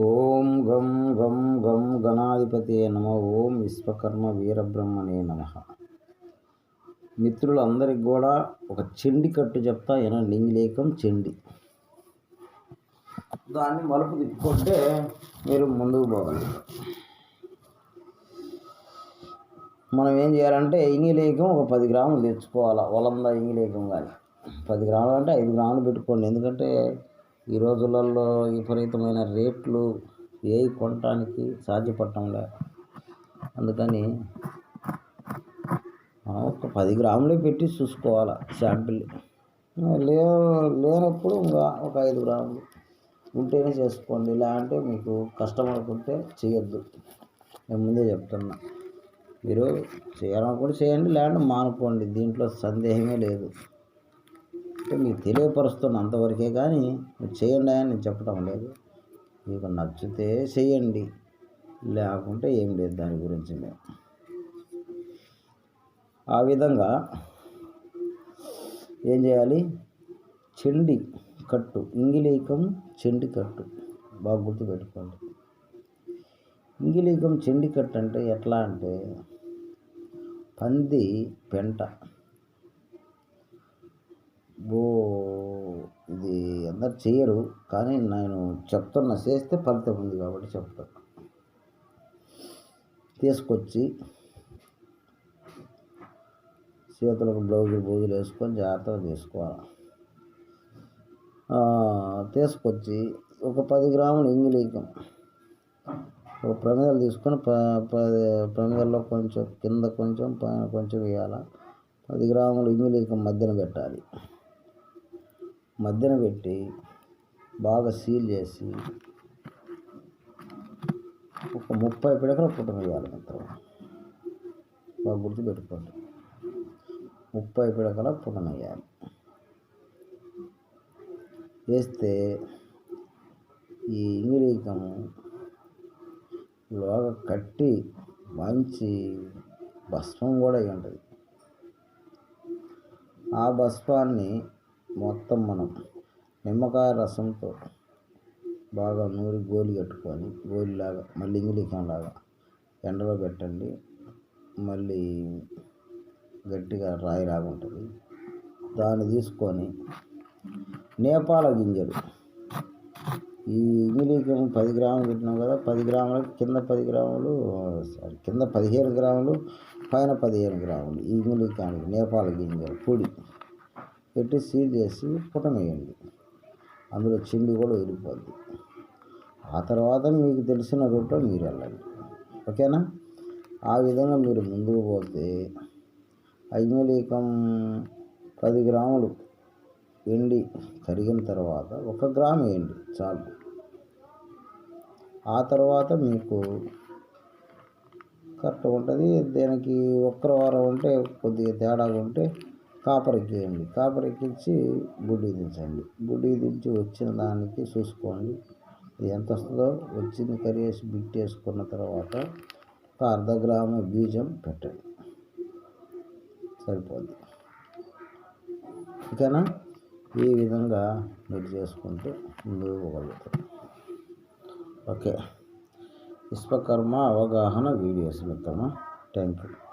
ఓం గం గం గం గణాధిపతి నమ ఓం విశ్వకర్మ వీరబ్రహ్మణే నమ. మిత్రులందరికి కూడా ఒక చెండి కట్టు చెప్తా వినండి లింగిలేకం చెండి. దాన్ని మలుపు తిప్పుకుంటే మీరు ముందుకు పోవాలి మనం ఏం చేయాలంటే ఇంగిలేకం ఒక పది గ్రాములు తెచ్చుకోవాలి వలంద ఇంగిలేకం కానీ పది గ్రాములు అంటే ఐదు గ్రాములు పెట్టుకోండి ఎందుకంటే ఈ రోజులలో విపరీతమైన రేట్లు ఏవి కొనటానికి సాధ్యపడటంలే. అందుకని మనం ఒక పది గ్రాములే పెట్టి చూసుకోవాలి శాంపిల్ లే లేనప్పుడు ఇంకా ఒక ఐదు గ్రాములు ఉంటేనే చేసుకోండి. లేదంటే మీకు కష్టం అనుకుంటే చేయొద్దు. నేను ముందే చెప్తున్నా. మీరు చేయాలనుకుంటే చేయండి లేదంటే మానుకోండి. దీంట్లో సందేహమే లేదు. అంటే మీకు తెలియపరుస్తున్న అంతవరకే కానీ మీరు చేయండి అని నేను చెప్పడం లేదు. మీకు నచ్చితే చేయండి. లేకుంటే ఏం లేదు దాని గురించి మేము. ఆ విధంగా ఏం చేయాలి? చెండి కట్టు ఇంగిలీకం చెండి కట్టు. బాగా గుర్తుపెట్టుకోండి. ఇంగిలీకం చెండి కట్టు అంటే ఎట్లా అంటే పంది పెంట. బో ఇది అందరు చేయరు కానీ నేను చెప్తున్నా చేస్తే ఫలితం ఉంది కాబట్టి చెప్తాను తీసుకొచ్చి చేతులకు బ్లౌజులు బౌజులు వేసుకొని జాగ్రత్తగా తీసుకోవాలి. తీసుకొచ్చి ఒక పది గ్రాములు ఇంగిలీకం ఒక ప్రమేదలు తీసుకొని ప పది ప్రమిదల్లో కొంచెం కింద కొంచెం పైన కొంచెం వేయాలి. పది గ్రాములు ఇంగిలీకం మధ్యన పెట్టాలి. మధ్యన పెట్టి బాగా సీల్ చేసి ఒక ముప్పై పిడకల పుట్టన వేయాలి మొత్తం. బాగా గుర్తుపెట్టుకోండి. ముప్పై పిడకల పుట్టన వేయాలి. వేస్తే ఈ ఇంగిలీకము లోగ కట్టి మంచి భస్మం కూడా అయ్యి ఉంటుంది. ఆ భస్మాన్ని మొత్తం మనం నిమ్మకాయ రసంతో బాగా నూరి గోలి కట్టుకొని గోలిలాగా మళ్ళీ ఇంగిలీకంలాగా ఎండలో పెట్టండి. మళ్ళీ గట్టిగా రాయిలాగా ఉంటుంది. దాన్ని తీసుకొని నేపాల గింజలు. ఈ ఇంగిలీకం పది గ్రాములు పెట్టినాం కదా పది గ్రాములకి కింద పది గ్రాములు సారీ కింద పదిహేను గ్రాములు పైన పదిహేను గ్రాములు ఈ ఇంగ్లీకానికి నేపాల గింజలు పొడి. పెట్టి సీల్ చేసి పుటమేయండి. అందులో చిండి కూడా వెళ్ళిపోద్ది ఆ తర్వాత మీకు తెలిసిన రూట్లో మీరు వెళ్ళండి. ఓకేనా? ఆ విధంగా మీరు ముందుకు పోతే ఐమలీకం పది గ్రాములు ఎండి కరిగిన తర్వాత ఒక గ్రాము వేయండి చాలు. ఆ తర్వాత మీకు కరెక్ట్ ఉంటుంది. దీనికి ఒక్కరవారం ఉంటే కొద్దిగా తేడాగా ఉంటే కాపర్ ఎక్కేయండి కాపర్ ఎక్కించి గుడ్డి దించండి. గుడ్డి దించి వచ్చిన దానికి చూసుకోండి. ఎంత వస్తుందో వచ్చింది కరిగేసి బిట్టేసుకున్న తర్వాత ఒక అర్ధ గ్రాము బీజం పెట్టండి. సరిపోద్ది. ఓకేనా? ఈ విధంగా మీరు చేసుకుంటూ ముందుకు పోగలుగుతారు ఓకే. విశ్వకర్మ అవగాహన వీడియోస్ మిత్రమా? Thank you